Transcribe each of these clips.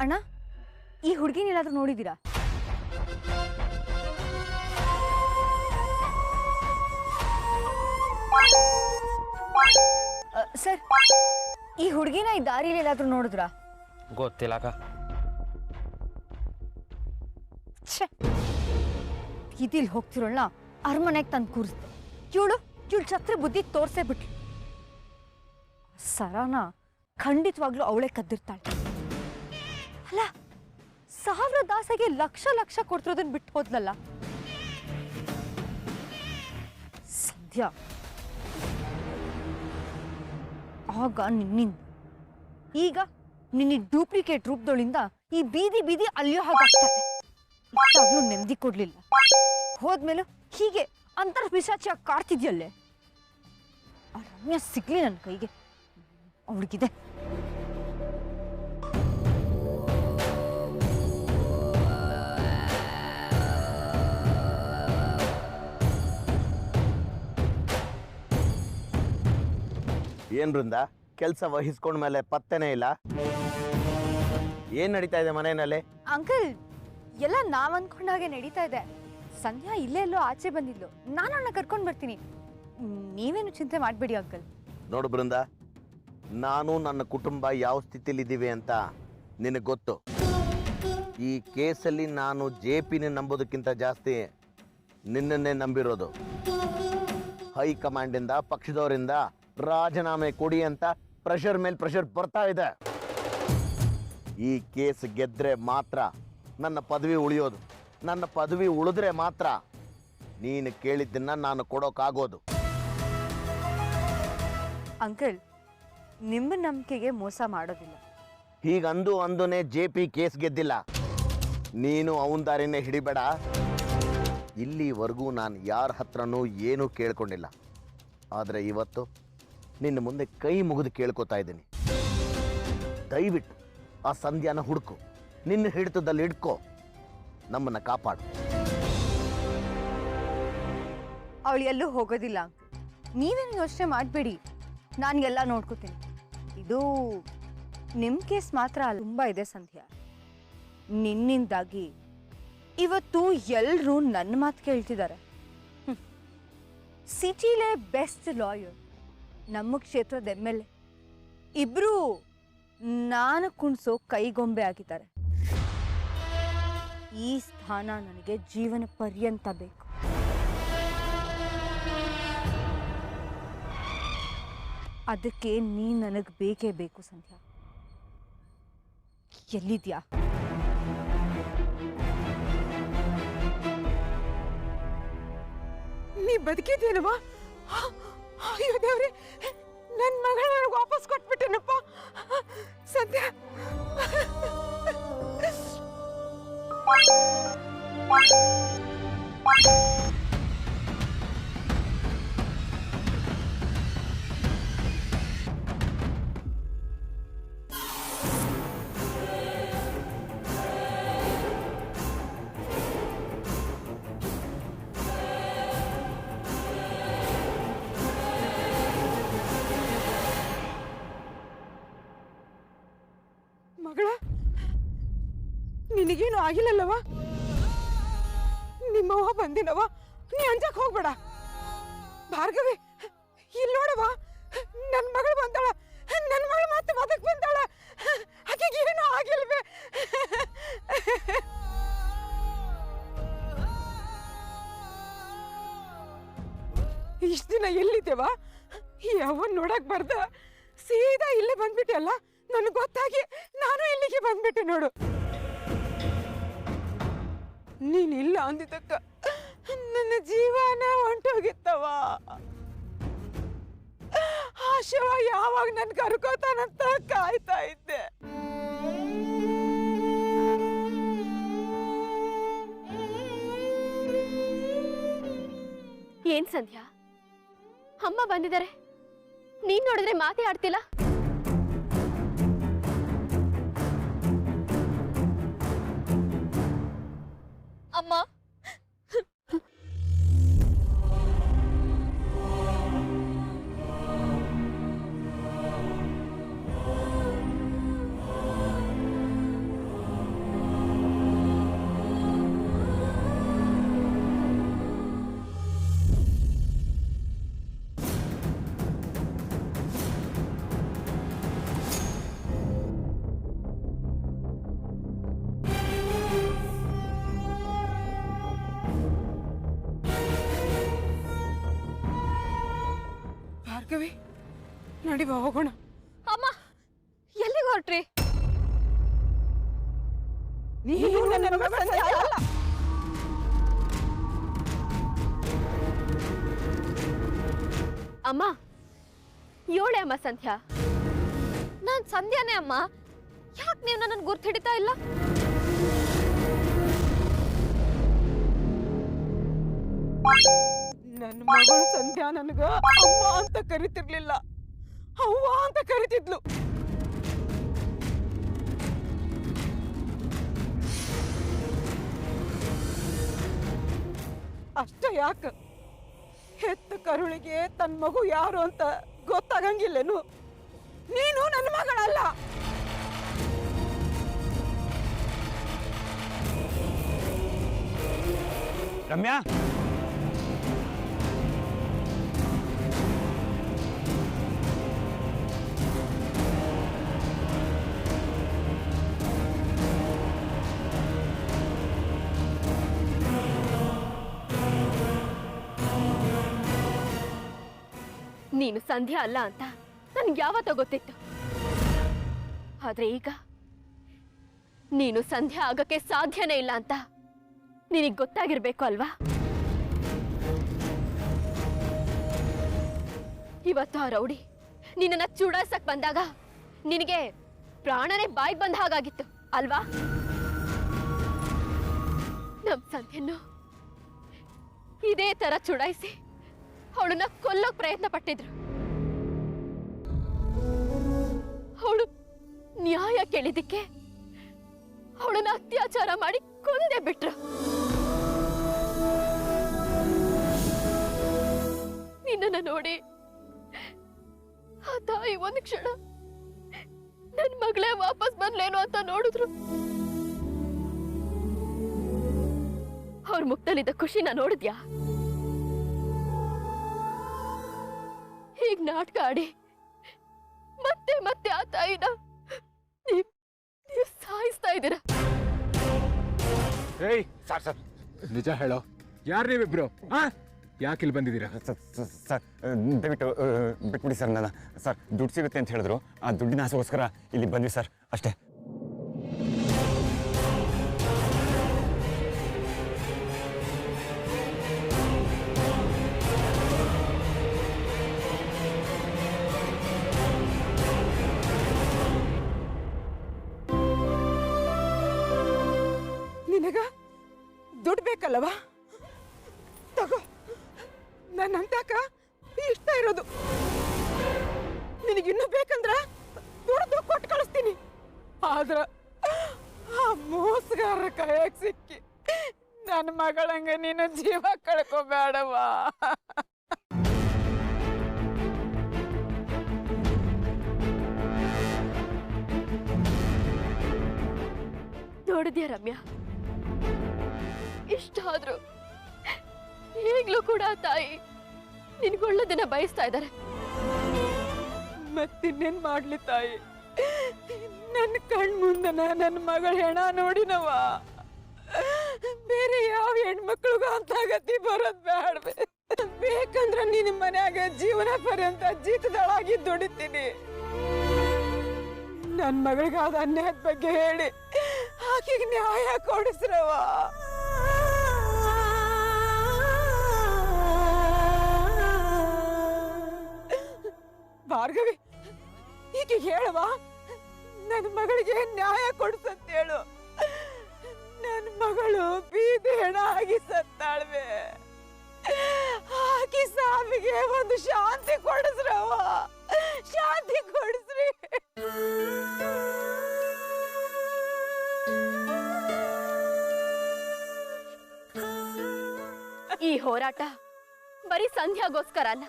ಅಣ್ಣ ಈ ಹುಡುಗಿನ ಎಲ್ಲಾದ್ರೂ ನೋಡಿದ್ದೀರಾ? ಅ, ಸರ್ ಈ ಹುಡುಗಿನ ಈ ದಾರಿಲಿ ಎಲ್ಲಾದ್ರೂ ನೋಡಿದ್ರಾ? ಗೊತ್ತಿಲ್ಲ ಛೆ! ಇದಿಲ್ ಹೋಗ್ತಿರೋಳ್ನ ಅರಮನೆಗೆ ತಂದು ಕೂರಿಸ್ದೆ. ಇವಳು ಇವಳು ಛತ್ರ ಬುದ್ಧಿ ತೋರ್ಸೇ ಬಿಟ್ಲು. ಸರಾನ ಖಂಡಿತವಾಗ್ಲೂ ಅವಳೇ ಕದ್ದಿರ್ತಾಳೆ. ಅಲ್ಲ, ಸಾವಿರ ದಾಸಗೆ ಲಕ್ಷ ಲಕ್ಷ ಕೊಡ್ತಿರೋದನ್ನ ಬಿಟ್ಟು ಹೋದ್ಲಲ್ಲ ಸದ್ಯ. ಆಗ ನಿನ್ನಿಂದ ಈಗ ನಿನ್ನ ಡೂಪ್ಲಿಕೇಟ್ ರೂಪದೊಳಿಂದ ಈ ಬೀದಿ ಬೀದಿ ಅಲ್ಲಿಯೋ ಹಾಗಾಗ್ತದೆ ಇಷ್ಟಾಗ್ಲೂ ನೆಮ್ಮದಿ ಕೊಡ್ಲಿಲ್ಲ. ಹೋದ್ಮೇಲೆ ಹೀಗೆ ಅಂತರ್ ಪಿಶಾಚಿಯಾಗಿ ಕಾಡ್ತಿದ್ಯಲ್ಲೇ. ಆ ರಮ್ಯ ಸಿಗ್ಲಿ ನನ್ನ ಕೈಗೆ. ಅವಳಿಗಿದೆ. ಏನ್ ಬೃಂದ ಕೆಲಸ ವಹಿಸ್ಕೊಂಡ ಮೇಲೆ ಪತ್ತೆನೇ ಇಲ್ಲ. ಏನ್ ನಡೀತಾ ಇದೆ ಮನೆಯಲ್ಲಿ? ಅಂಕಲ್ ಎಲ್ಲ ನಾವ್ ಅನ್ಕೊಂಡ ಹಾಗೆ ನಡೀತಾ ಇದೆ. ಸಂಧ್ಯಾ ಇಲ್ಲೇ ಎಲ್ಲೋ ಆಚೆ ಬಂದಿದ್ಲು. ನಾನು ಅವಳನ್ನ ಕರ್ಕೊಂಡ್ ಬರ್ತೀನಿ. ನೀವೇನು ಚಿಂತೆ ಮಾಡ್ಬೇಡಿ ಅಂಕಲ್. ನೋಡು ಬೃಂದ ನಾನು ನನ್ನ ಕುಟುಂಬ ಯಾವ ಸ್ಥಿತಿಲಿದ್ದೀವಿ ಅಂತ ನಿನಗೆ ಗೊತ್ತು. ಈ ಕೇಸಲ್ಲಿ ನಾನು ಜೆ ಪಿನ ನಂಬೋದಕ್ಕಿಂತ ಜಾಸ್ತಿ ನಿನ್ನನ್ನೇ ನಂಬಿರೋದು. ಹೈಕಮಾಂಡಿಂದ ಪಕ್ಷದವರಿಂದ ರಾಜೀನಾಮೆ ಕೊಡಿ ಅಂತ ಪ್ರೆಷರ್ ಮೇಲೆ ಪ್ರೆಷರ್ ಬರ್ತಾ ಇದೆ. ಈ ಕೇಸ್ ಗೆದ್ದರೆ ಮಾತ್ರ ನನ್ನ ಪದವಿ ಉಳಿಯೋದು. ನನ್ನ ಪದವಿ ಉಳಿದ್ರೆ ಮಾತ್ರ ನೀನು ಕೇಳಿದ್ದನ್ನ ನಾನು ಕೊಡೋಕ್ಕಾಗೋದು ಅಂಕಲ್ ನಿಮ್ಮ ನಂಬಿಕೆಗೆ ಮೋಸ ಮಾಡೋದಿಲ್ಲ. ಹೀಗಂದು ಅಂದುನೇ ಜೆ ಪಿ ಕೇಸ್ ಗೆದ್ದಿಲ್ಲ. ನೀನು ಅವನ ದಾರಿನೇ ಹಿಡಿಬೇಡ. ಇಲ್ಲಿವರೆಗೂ ನಾನು ಯಾರ ಹತ್ರನೂ ಏನೂ ಕೇಳ್ಕೊಂಡಿಲ್ಲ. ಆದರೆ ಇವತ್ತು ನಿನ್ನ ಮುಂದೆ ಕೈ ಮುಗಿದು ಕೇಳ್ಕೊತಾ ಇದ್ದೀನಿ. ದಯವಿಟ್ಟು ಆ ಸಂಧ್ಯಾನ ಹುಡುಕು, ನಿನ್ನ ಹಿಡಿತದಲ್ಲಿ ಇಡ್ಕೋ ನಮ್ಮನ್ನ ಕಾಪಾಡು. ಅವಳು ಎಲ್ಲೂ ಹೋಗೋದಿಲ್ಲ ನೀವೇನು ಯೋಚನೆ ಮಾಡಬೇಡಿ. ನಾನು ಎಲ್ಲ ನೋಡ್ಕೋತೀನಿ. ಇದು ನಿಮ್ಮ ಕೇಸ್ ಮಾತ್ರ ಅಲ್ಲ, ತುಂಬ ಇದೆ ಸಂಧ್ಯಾ. ನಿನ್ನಿಂದಾಗಿ ಇವತ್ತು ಎಲ್ಲರೂ ನನ್ನ ಮಾತು ಕೇಳ್ತಿದ್ದಾರೆ. ಸಿಟಿಲೇ ಬೆಸ್ಟ್ ಲಾಯರ್. ನಮ್ಮ ಕ್ಷೇತ್ರದ ಎಂ ಎಲ್ ಎ. ನಾನು ಕುಣಿಸೋ ಕೈಗೊಂಬೆ ಆಗಿದ್ದಾರೆ. ಈ ಸ್ಥಾನ ನನಗೆ ಜೀವನ ಪರ್ಯಂತ ಬೇಕು. ಅದಕ್ಕೆ ನೀ ನನಗೆ ಬೇಕೇ ಬೇಕು ಸಂಧ್ಯಾ. ಎಲ್ಲಿದ್ಯಾ? ನೀ ಬದುಕಿದ್ದೇನವ ಅಯ್ಯೋ ದೇವ್ರಿ ನನ್ನ ಮಗಳ ನನಗೆ ವಾಪಸ್ ಕೊಟ್ಬಿಟ್ಟೆನಪ್ಪ ನಿನಗೇನು ಆಗಿಲ್ಲಲ್ಲವ ನಿಮ್ಮವ್ವ ಬಂದಿನವ ನೀ ಅಂಜಕ್ ಹೋಗ್ಬೇಡ. ಭಾರ್ಗವಿ ಇಲ್ಲಿ ನೋಡವ ನನ್ನ ಮಗಳು ಬಂದಾಳ. ನನ್ನ ಮಗಳು ಮತ್ತೆ ಮದಕ್ ಬಂದಾಳ. ಆಕೆಗೆ ಏನು ಆಗಿಲ್ವೇ. ಇಷ್ಟು ದಿನ ಎಲ್ಲಿದ್ದೇವ? ಯಾವನ್ ನೋಡಕ್ ಬರ್ದ ಸೀದಾ ಇಲ್ಲೇ ಬಂದ್ಬಿಟ್ಟೆ ಅಲ್ಲ? ನನಗೆ ಗೊತ್ತಾಗಿ ನಾನು ಇಲ್ಲಿಗೆ ಬಂದ್ಬಿಟ್ಟೆ ನೋಡು. ನೀನಿಲ್ಲ ಅಂದಿದ್ದಕ್ಕ. ನನ್ನ ಜೀವನ ಹೊಂಟೋಗಿತ್ತವ ಆ ಯಾವಾಗ ನನ್ ಕರ್ಕೋತಾನಂತ ಕಾಯ್ತಾ ಇದ್ದೆ. ಏನ್ ಸಂಧ್ಯಾ? ಅಮ್ಮ ಬಂದಿದ್ದಾರೆ. ನೀನ್ ನೋಡಿದ್ರೆ ಮಾತೇ ಆಡ್ತಿಲ್ಲ? ಅಮ್ಮ ಭಾರ್ಗವಿ ನಡಿವ ಹೋಗೋಣ. ಅಮ್ಮ ಎಲ್ಲಿಗೆ ಹೊರಟ್ರಿ? ನೀನು ನನ್ನ ಮಗ ಸಂಧ್ಯಾ ಅಲ್ಲ. ಅಮ್ಮ ಏಳೆ ಅಮ್ಮ ಸಂಧ್ಯಾ? ನಾನ್ ಸಂಧ್ಯಾನೇ ಅಮ್ಮ. ಯಾಕೆ ನೀವು ನನ್ನನ್ನು ಗುರ್ತು ಹಿಡಿತಾ ಇಲ್ಲ? ನನ್ನ ಮಗಳು ಸಂಧ್ಯಾ ನನಗ ಅಮ್ಮ ಅಂತ ಕರಿತಿರ್ಲಿಲ್ಲ. ಅವ್ವ ಅಂತ ಕರಿತಿದ್ಲು. ಅಷ್ಟ ಯಾಕ? ಹೆತ್ತ ಕರುಳಿಗೆ ತನ್ನ ಮಗು ಯಾರು ಅಂತ ಗೊತ್ತಾಗಂಗಿಲ್ಲೇನು? ನೀನು ನನ್ನ ಮಗಳಲ್ಲ. ರಮ್ಯಾ? ನೀನು ಸಂಧ್ಯಾ ಅಲ್ಲ ಅಂತ ನನ್ಗೆ ಯಾವತ್ತೋ ಗೊತ್ತಿತ್ತು. ಆದ್ರೆ ಈಗ ನೀನು ಸಂಧ್ಯಾ ಆಗಕ್ಕೆ ಸಾಧ್ಯನೇ ಇಲ್ಲ ಅಂತ ನಿನಗೆ ಗೊತ್ತಾಗಿರ್ಬೇಕು ಅಲ್ವಾ? ಇವತ್ತು ಆ ರೌಡಿ ನಿನ್ನನ್ನ ಚುಡಾಯಿಸಕ್ ಬಂದಾಗ ನಿನಗೆ ಪ್ರಾಣನೇ ಬಾಯಿಗೆ ಬಂದ ಹಾಗಾಗಿತ್ತು, ಅಲ್ವಾ? ನಮ್ ಸಂಧ್ಯನ್ನು ಇದೇ ತರ ಚುಡಾಯಿಸಿ ಅವಳನ್ನ ಕೊಲ್ಲೋಕ್ ಪ್ರಯತ್ನ ಪಟ್ಟಿದ್ರು. ಅವಳು ನ್ಯಾಯ ಕೇಳಿದಕ್ಕೆ ಅವಳನ್ನ ಅತ್ಯಾಚಾರ ಮಾಡಿ ಕೊಂದೇ ಬಿಟ್ರು. ನಿನ್ನನ್ನ ನೋಡಿ ಆ ತಾಯಿ ಒಂದು ಕ್ಷಣ ನನ್ ಮಗಳೇ ವಾಪಸ್ ಬಂದ್ಲೇನು ಅಂತ ನೋಡಿದ್ರು. ಅವ್ರ ಮುಖದಲ್ಲಿದ್ದ ಖುಷಿನ ನೋಡಿದ್ಯಾ? ಹೀಗ್ ನಾಟಕ ಆಡಿ ಮತ್ತೆ ಮತ್ತೆ ಆ ತಾಯಿನ ನೀವ್ ಸಾಯಿಸ್ತಾ ಇದ್ದೀರಾ. ಏಯ್ ಸರ್ ಸರ್. ನಿಜ ಹೇಳೋ. ಯಾರು ನೀವಿಬ್ರು? ಆ? ಯಾಕೆ ಇಲ್ಲಿ ಬಂದಿದ್ದೀರಾ? ಸರ್ ಸರ್, ಸರ್ ದಯವಿಟ್ಟು ಆ, ಬಿಟ್ಬಿಡಿ ಸರ್ ನನ್ನ. ಸರ್ ದುಡ್ಡು ಸಿಗುತ್ತೆ ಅಂತ ಹೇಳಿದ್ರು. ಆ ದುಡ್ಡಿನ ಆಸೆಗೋಸ್ಕರ ಇಲ್ಲಿ ಬಂದ್ವಿ ಸರ್. ಅಷ್ಟೇ. ದುಡ್ಡು ಬೇಕಲ್ಲವಾ ತಗೋ ನನ್ನ ಅಂತಾಕ ಇಷ್ಟ ಇರೋದು. ನಿನಗಿನ್ನೂ ಬೇಕಂದ್ರ ದುಡ್ದು ಕೊಟ್ಟು ಕಳಿಸ್ತೀನಿ. ಆದ್ರ ಆ ಮೋಸಗಾರ ಕೈಯಾಗ ಸಿಕ್ಕಿ ನನ್ನ ಮಗಳಂಗೆ ನೀನು ಜೀವ ಕಳ್ಕೊಬೇಡವಾ? ನೋಡಿದ್ಯಾ ರಮ್ಯಾ? ಆದ್ರು ಈಗ್ಲೂ ಕೂಡ ತಾಯಿ ನಿನ್ಗೊಳ್ಳೋದನ್ನ ಬಯಸ್ತಾ ಇದ್ದಾರೆ. ಮತ್ತಿನ್ನೇನ್ ಮಾಡ್ಲಿ ತಾಯಿ? ನನ್ನ ಕಣ್ ಮುಂದನ ನನ್ನ ಮಗಳ ಹೆಣ ನೋಡಿನವ ಬೇರೆ ಯಾವ ಹೆಣ್ಮಕ್ಳಿಗೂ ಅಂತ ಗತಿ ಬರೋದ್ ಬ್ಯಾಡ್ವೆ. ಬೇಕಂದ್ರ ನಿನ್ನ ಮನ್ಯಾಗ ಜೀವನ ಪರ್ಯಂತ ಜೀತದಳಾಗಿ ದುಡಿತೀನಿ. ನನ್ನ ಮಗಳಿಗಾದ ಅನ್ಯಾಯದ ಬಗ್ಗೆ ಹೇಳಿ ಆಕೆಗೆ ನ್ಯಾಯ ಕೊಡಿಸ್ರವ ಭಾರ್ಗವಿ ಈಗ ಹೇಳುವ? ನನ್ನ ಮಗಳಿಗೆ ನ್ಯಾಯ ಕೊಡ್ಸಂತ ಹೇಳು ನನ್ನ ಮಗಳು ಬೀದಿ ಹೆಣ ಆಗಿ ಸತ್ತಾಳ್ವೆ. ಆಕಿ ಸಾವಿಗೆ ಒಂದು ಶಾಂತಿ ಕೊಡಿಸ್ರವ ಶಾಂತಿ ಕೊಡಿಸ್ರಿ. ಈ ಹೋರಾಟ ಬರೀ ಸಂಧ್ಯಾಗೋಸ್ಕರ ಅಲ್ಲ,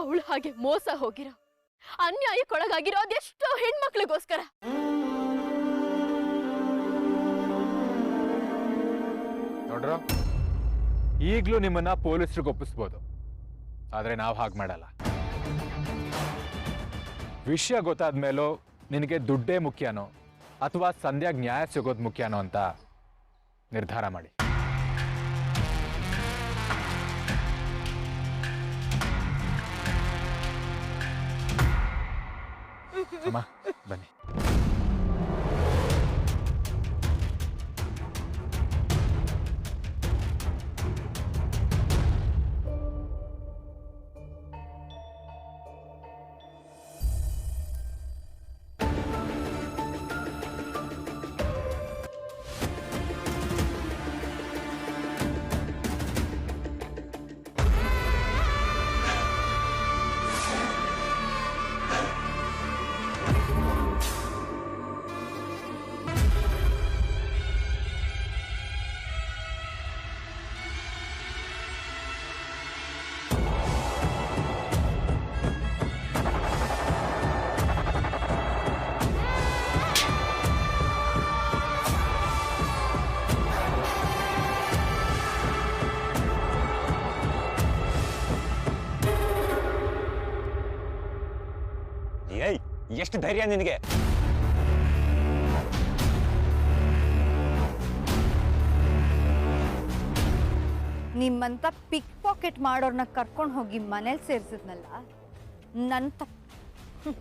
ಅವಳು ಹಾಗೆ ಮೋಸ ಹೋಗಿರೋ ಅನ್ಯಾಯಕ್ಕೊಳಗಾಗಿರೋ ಅದೆಷ್ಟೋ ಹೆಣ್ಮಕ್ಳಿಗೋಸ್ಕರ. ನೋಡ್ರ, ಈಗ್ಲೂ ನಿಮ್ಮನ್ನ ಪೊಲೀಸರಿಗೆ ಒಪ್ಪಿಸ್ಬೋದು. ಆದ್ರೆ ನಾವು ಹಾಗೆ ಮಾಡಲ್ಲ. ವಿಷಯ ಗೊತ್ತಾದ ಮೇಲೂ ನಿನಗೆ ದುಡ್ಡೇ ಮುಖ್ಯನೋ, ಅಥವಾ ಸಂಧ್ಯಾಗ ನ್ಯಾಯ ಸಿಗೋದು ಮುಖ್ಯನೋ ಅಂತ ನಿರ್ಧಾರ ಮಾಡಿ. ಅಮ್ಮ ಬನ್ನಿ ಏಯ್ ಎಷ್ಟು ಧೈರ್ಯ ನಿನಗೆ? ನಿಮ್ಮಂತ ಪಿಕ್ ಪಾಕೆಟ್ ಮಾಡೋರ್ನ ಕರ್ಕೊಂಡು ಹೋಗಿ ಮನೇಲಿ ಸೇರಿಸಿದ್ನಲ್ಲ ನನ್ನ ತಪ್ಪು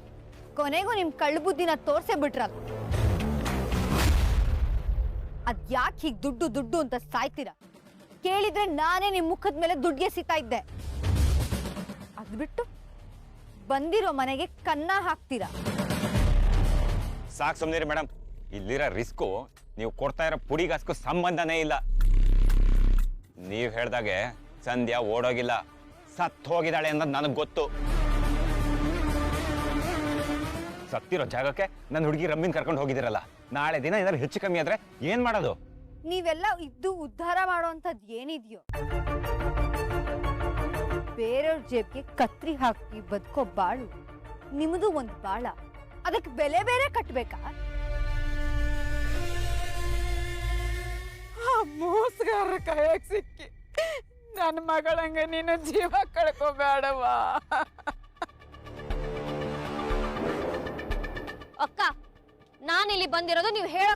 ಕೊನೆಗೂ ನಿಮ್ಮ ಕಳ್ಳು ಬುದ್ಧಿನ ತೋರ್ಸೇ ಬಿಟ್ರಲ್ಲ ಅದ್ ಯಾಕೆ ಹೀಗೆ ದುಡ್ಡು ದುಡ್ಡು ಅಂತ ಸಾಯ್ತೀರ? ಕೇಳಿದ್ರೆ ನಾನೇ ನಿಮ್ಮ ಮುಖದ ಮೇಲೆ ದುಡ್ಡಿಗೆ ಸಿಗ್ತಾ ಇದ್ದೆ. ಬಿಟ್ಟು ಬಂದಿರೋ ಮನೆಗೆ ಕನ್ನ ಹಾಕ್ತೀರಾ? ಸಾಕು ಸುಮ್ಮನಿರಿ ಮೇಡಮ್ ಇಲ್ಲಿರೋ ರಿಸ್ಕು ನೀವು ಕೊಡ್ತಾ ಇರೋ ಪುಡಿಗಾಸ್ಕು ಸಂಬಂಧನೇ ಇಲ್ಲ. ನೀವು ಹೇಳ್ದಾಗೆ ಸಂಧ್ಯಾ ಓಡೋಗಿಲ್ಲ. ಸತ್ತು ಹೋಗಿದ್ದಾಳೆ ಅನ್ನೋದು ನನಗೆ ಗೊತ್ತು. ಸತ್ತಿರೋ ಜಾಗಕ್ಕೆ ನನ್ನ ಹುಡುಗಿ ರಮ್ಮಿನ ಕರ್ಕೊಂಡು ಹೋಗಿದ್ದೀರಲ್ಲ. ನಾಳೆ ದಿನ ಏನಾದ್ರು ಹೆಚ್ಚು ಕಮ್ಮಿ ಆದ್ರೆ ಏನ್ ಮಾಡೋದು? ನೀವೆಲ್ಲ ಇದ್ದು ಉದ್ಧಾರ ಮಾಡೋಂಥದ್ದು ಏನಿದೆಯೋ? ಬೇರೆಯವ್ರ ಜೇಬ್ಗೆ ಕತ್ರಿ ಹಾಕಿ ಬದುಕೋ ಬಾಳು. ನಿಮ್ಮದು ಒಂದು ಬಾಳ. ಅದಕ್ಕೆ ಬೆಲೆ ಬೇರೆ ಕಟ್ಬೇಕಾ? ಆ ಮೋಸಗಾರ ಕೈಯಾಗ ಸಿಕ್ಕಿ. ನನ್ನ ಮಗಳಂಗ ನೀನು ಜೀವ ಕಳ್ಕೋಬೇಡವಾ? ಅಕ್ಕ ನಾನಿಲ್ಲಿ ಬಂದಿರೋದು ನೀವು ಹೇಳೋ